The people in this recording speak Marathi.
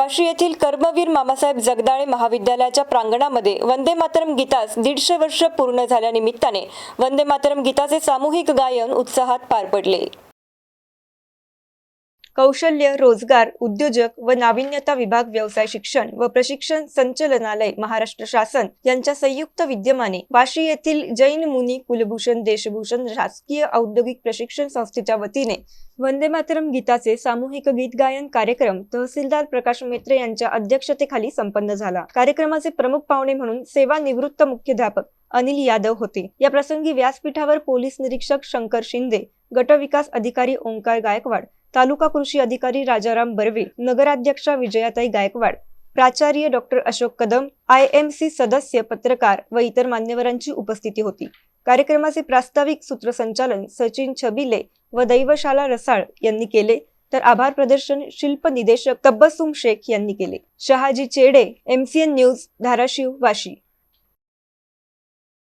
वाशी येथील कर्मवीर मामासाहेब जगदाळे महाविद्यालयाच्या प्रांगणामध्ये वंदे मातरम गीतास दीडशे वर्ष पूर्ण झाल्यानिमित्ताने वंदे मातरम गीताचे सामूहिक गायन उत्साहात पार पडले. कौशल्य रोजगार उद्योजक व नाविन्यता विभाग व्यवसाय शिक्षण व प्रशिक्षण संचलनालय महाराष्ट्र शासन यांच्या संयुक्त विद्यमाने वाशी येथील जैन मुनी कुलभूषण देशभूषण शासकीय औद्योगिक प्रशिक्षण संस्थेच्या वतीने वंदे मातरम गीताचे सामूहिक गीत गायन कार्यक्रम तहसीलदार प्रकाश मेत्रे यांच्या अध्यक्षतेखाली संपन्न झाला. कार्यक्रमाचे प्रमुख पाहुणे म्हणून सेवानिवृत्त मुख्याध्यापक अनिल यादव होते. या प्रसंगी व्यासपीठावर पोलीस निरीक्षक शंकर शिंदे गटविकास अधिकारी ओंकार गायकवाड तालुका कृषी अधिकारी राजाराम बर्वे नगराध्यक्षा विजयाताई गायकवाड प्राचार्य doctor Ashok Kadam I M C सदस्य पत्रकार व इतर मान्यवरांची उपस्थिती होती. कार्यक्रमाचे प्रास्ताविक सूत्रसंचालन सचिन छबिले व दैवशाला रसाळ यांनी केले तर आभार प्रदर्शन शिल्प निदेशक तब्बसुम शेख यांनी केले. शहाजी चेडे एमसीएन न्यूज धाराशिव वाशी.